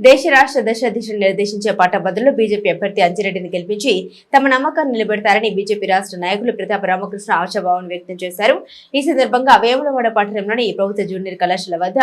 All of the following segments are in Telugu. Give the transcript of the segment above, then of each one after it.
దేశ రాష్ట్ర దశ దిశను నిర్దేశించే పట్టభద్రులు బీజేపీ అభ్యర్థి అంజిరెడ్డిని గెలిపించి తమ నమ్మకాన్ని నిలబెడతారని బీజేపీ రాష్ట్ర నాయకులు ప్రతాప రామకృష్ణ ఆశాభావం వ్యక్తం చేశారు. ఈ సందర్భంగా వేములవాడ పట్టణంలోని ప్రభుత్వ జూనియర్ కళాశాల వద్ద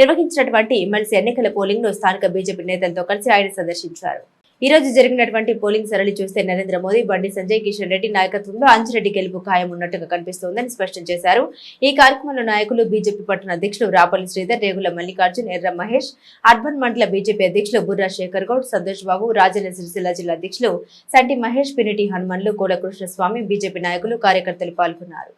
నిర్వహించినటువంటి ఎమ్మెల్సీ ఎన్నికల పోలింగ్ను స్థానిక బీజేపీ నేతలతో కలిసి ఆయన సందర్శించారు. ఈ రోజు జరిగినటువంటి పోలింగ్ సరళి చూస్తే నరేంద్ర మోదీ బండి సంజయ్ కిషన్ రెడ్డి నాయకత్వంలో అంజిరెడ్డి గెలుపు ఖాయం ఉన్నట్టుగా కనిపిస్తోందని స్పష్టం చేశారు. ఈ కార్యక్రమంలో నాయకులు బీజేపీ పట్టణ అధ్యక్షులు రాపల్లి శ్రీధర్ రేగుల మల్లికార్జున్ ఎర్ర మహేష్ అర్బన్ మండల బీజేపీ అధ్యక్షులు బుర్రా శేఖర్ గౌడ్ సంతోష్ బాబు రాజన్న సిరిసిల్ల జిల్లా అధ్యక్షులు సంటి మహేష్ పినిటి హనుమన్లు కోల కృష్ణస్వామి బీజేపీ నాయకులు కార్యకర్తలు పాల్గొన్నారు.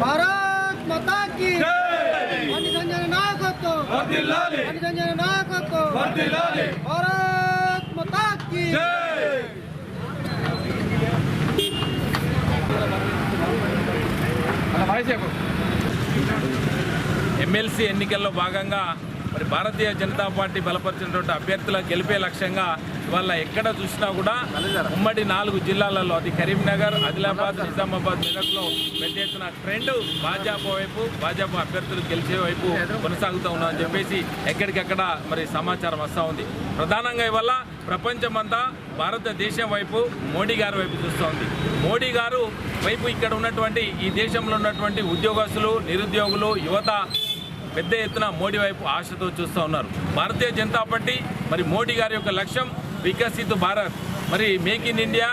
భారత్ మాతా की। బండి సంజయ్ నాయకత్వం బండి సంజయ్ నాయకత్వం భారత్ మాతా की। ఎమ్మెల్సీ ఎన్నికల్లో భాగంగా మరి భారతీయ జనతా పార్టీ బలపరిచినటువంటి అభ్యర్థుల గెలిపే లక్ష్యంగా ఇవాళ ఎక్కడ చూసినా కూడా ఉమ్మడి నాలుగు జిల్లాలలో అది కరీంనగర్ ఆదిలాబాద్ నిజామాబాద్ మెదక్లో పెద్ద ఎత్తున ట్రెండ్ భాజపా వైపు భాజపా అభ్యర్థులు గెలిచే వైపు కొనసాగుతూ ఉన్నామని చెప్పేసి ఎక్కడికెక్కడ మరి సమాచారం వస్తూ ఉంది. ప్రధానంగా ఇవాళ ప్రపంచమంతా భారతదేశం వైపు మోడీ గారి వైపు చూస్తూ ఉంది. మోడీ గారు వైపు ఇక్కడ ఉన్నటువంటి ఈ దేశంలో ఉన్నటువంటి ఉద్యోగస్తులు నిరుద్యోగులు యువత పెద్ద ఎత్తున మోడీ వైపు ఆశతో చూస్తూ ఉన్నారు. భారతీయ జనతా పార్టీ మరి మోడీ గారి యొక్క లక్ష్యం వికసిత్ భారత్. మరి మేక్ ఇన్ ఇండియా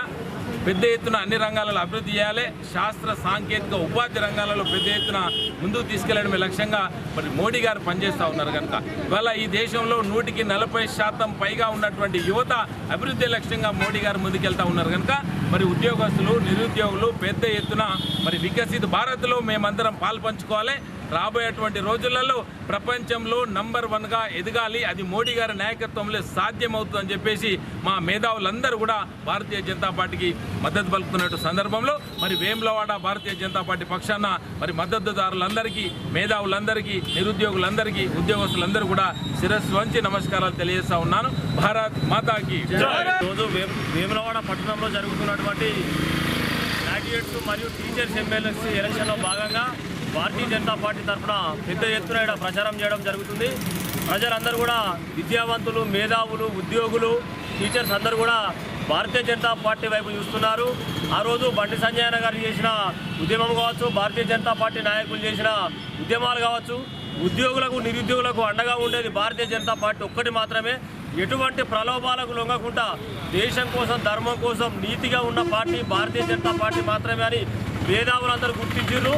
పెద్ద ఎత్తున అన్ని రంగాలలో అభివృద్ధి చేయాలి. శాస్త్ర సాంకేతిక ఉపాధి రంగాలలో పెద్ద ఎత్తున ముందుకు తీసుకెళ్ళడమే లక్ష్యంగా మరి మోడీ గారు పనిచేస్తూ ఉన్నారు కనుక. ఇవాళ ఈ దేశంలో నూటికి నలభై శాతం పైగా ఉన్నటువంటి యువత అభివృద్ధి లక్ష్యంగా మోడీ గారు ముందుకెళ్తా ఉన్నారు కనుక. మరి ఉద్యోగస్తులు నిరుద్యోగులు పెద్ద ఎత్తున మరి వికసిత్ భారత్లో మేమందరం పాల్పంచుకోవాలి. రాబోయేటువంటి రోజులలో ప్రపంచంలో నంబర్ వన్గా ఎదగాలి. అది మోడీ గారి నాయకత్వంలో సాధ్యమవుతుందని చెప్పేసి మా మేధావులందరూ కూడా భారతీయ జనతా పార్టీకి మద్దతు పలుకుతున్నట్టు సందర్భంలో మరి వేములవాడ భారతీయ జనతా పార్టీ పక్షాన మరి మద్దతుదారులందరికీ మేధావులందరికీ నిరుద్యోగులందరికీ ఉద్యోగస్తులందరూ కూడా శిరస్సు వంచి నమస్కారాలు తెలియజేస్తా ఉన్నాను. భారత్ మాతాకి రోజు వేములవాడ పట్టణంలో జరుగుతున్నటువంటి గ్రాడ్యుయేట్స్ మరియు టీచర్స్ ఎమ్మెల్యేస్ ఎలక్షన్లో భాగంగా భారతీయ జనతా పార్టీ తరఫున పెద్ద ఎత్తున ప్రచారం చేయడం జరుగుతుంది. ప్రజలందరూ కూడా విద్యావంతులు మేధావులు ఉద్యోగులు టీచర్స్ అందరూ కూడా భారతీయ జనతా పార్టీ వైపు చూస్తున్నారు. ఆ రోజు బండి సంజయన గారు చేసిన ఉద్యమం కావచ్చు భారతీయ జనతా పార్టీ నాయకులు చేసిన ఉద్యమాలు కావచ్చు ఉద్యోగులకు నిరుద్యోగులకు అండగా ఉండేది భారతీయ జనతా పార్టీ ఒక్కటి మాత్రమే. ఎటువంటి ప్రలోభాలకు లొంగకుండా దేశం కోసం ధర్మం కోసం నీతిగా ఉన్న పార్టీ భారతీయ జనతా పార్టీ మాత్రమే అని మేధావులందరూ గుర్తించారు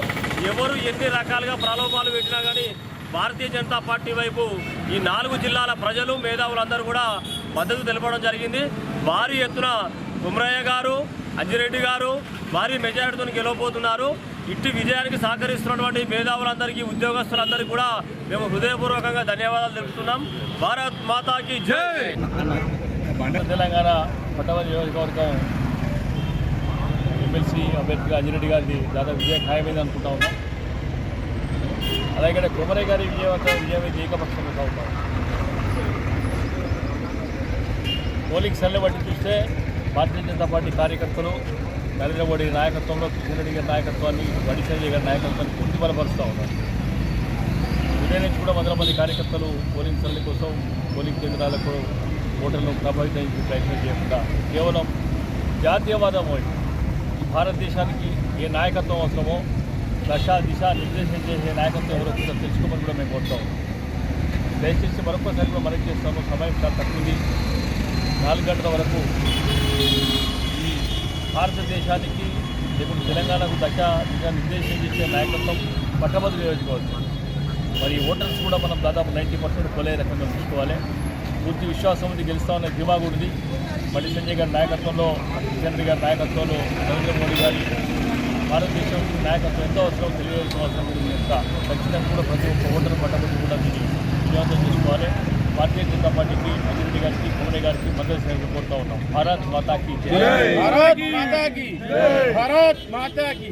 ఎవరు ఎన్ని రకాలుగా ప్రలోభాలు పెట్టినా కానీ భారతీయ జనతా పార్టీ వైపు ఈ నాలుగు జిల్లాల ప్రజలు మేధావులందరూ కూడా మద్దతు తెలపడం జరిగింది. భారీ ఎత్తున కుమరయ్య గారు అంజిరెడ్డి గారు భారీ మెజారిటీతో గెలవబోతున్నారు. ఇట్టి విజయానికి సహకరిస్తున్నటువంటి మేధావులందరికీ ఉద్యోగస్తులందరికీ కూడా మేము హృదయపూర్వకంగా ధన్యవాదాలు తెలుపుతున్నాం. భారత్ మాతాకి జై! తెలంగాణ పట్టవరి నియోజకవర్గం ఎమ్మెల్సీ అభ్యర్థిగా అంజిరెడ్డి గారిది దాదాపు విజయం ఖాయమైంది అనుకుంటా ఉన్నాం. అలాగే కుమరయ్య గారి విజయవంతమైన విజయం ఏకపక్షంగా సాగుతాం పోలింగ్ సెల్ని బట్టి చూస్తే భారతీయ జనతా పార్టీ కార్యకర్తలు నరేంద్ర మోడీ నాయకత్వంలో కిషన్ రెడ్డి గారి నాయకత్వాన్ని బండి గారి నాయకత్వాన్ని పూర్తి బలపరుస్తూ ఉన్నారు. ఉదయం నుంచి కూడా వందల మంది కార్యకర్తలు పోలింగ్ సెల్ కోసం పోలింగ్ కేంద్రాలకు ఓటర్లను ప్రభావితం చేసే ప్రయత్నం చేయకుండా కేవలం జాతీయవాదం వైపు భారతదేశానికి ఏ నాయకత్వం అవసరమో దశ దిశ నిర్దేశం చేసే నాయకత్వం ఎవరో కూడా తెలుసుకోమని కూడా మేము కోరుతాం. దయచేసి మరొకసారి కూడా మనం చేస్తాము. సమయం చాలా తక్కువ ఉంది. నాలుగు గంటల వరకు ఈ భారతదేశానికి లేకుంటే తెలంగాణకు దశ దిశ నిర్దేశం చేసే నాయకత్వం పట్టభద్రులు నియోజకవర్గం. మరి ఓటర్స్ కూడా మనం దాదాపు నైంటీ పర్సెంట్ కొలే రకంగా చూసుకోవాలి. పూర్తి విశ్వాసం ఉంది గెలుస్తామనే ధీమా ఉంది. మళ్ళీ సంజయ్ గారి నాయకత్వంలో చంద్ర గారి నాయకత్వంలో నరేంద్ర మోడీ గారి భారతదేశం నాయకత్వం ఎంతో అవసరం తెలియవలసిన అవసరం కూడా ఎంత ఖచ్చితంగా కూడా ప్రతి ఒక్క ఓటర్ పట్టకుండా కూడా దీన్ని విజయవంతం చేసుకోవాలి. భారతీయ జనతా పార్టీకి అజిరెడ్డి గారికి కుమరే గారికి మద్దతు సేవలు కోరుతా ఉన్నాం. భారత్ మాతాకి భారత్ మాతాకి భారత్ మాతాకి